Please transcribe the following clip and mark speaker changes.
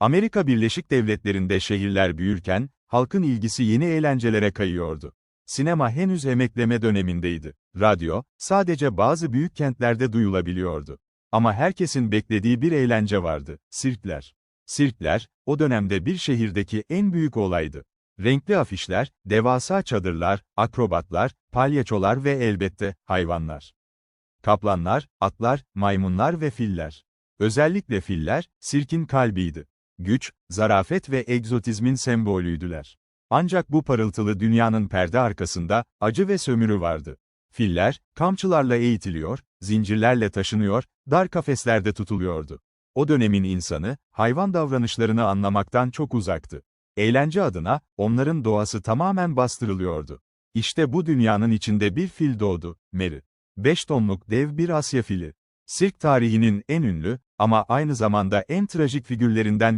Speaker 1: Amerika Birleşik Devletleri'nde şehirler büyürken, halkın ilgisi yeni eğlencelere kayıyordu. Sinema henüz emekleme dönemindeydi. Radyo, sadece bazı büyük kentlerde duyulabiliyordu. Ama herkesin beklediği bir eğlence vardı, sirkler. Sirkler, o dönemde bir şehirdeki en büyük olaydı. Renkli afişler, devasa çadırlar, akrobatlar, palyaçolar ve elbette, hayvanlar. Kaplanlar, atlar, maymunlar ve filler. Özellikle filler, sirkin kalbiydi. Güç, zarafet ve egzotizmin sembolüydüler. Ancak bu parıltılı dünyanın perde arkasında, acı ve sömürü vardı. Filler, kamçılarla eğitiliyor, zincirlerle taşınıyor, dar kafeslerde tutuluyordu. O dönemin insanı, hayvan davranışlarını anlamaktan çok uzaktı. Eğlence adına, onların doğası tamamen bastırılıyordu. İşte bu dünyanın içinde bir fil doğdu, Mary. 5 tonluk dev bir Asya fili. Sirk tarihinin en ünlü, ama aynı zamanda en trajik figürlerinden biri.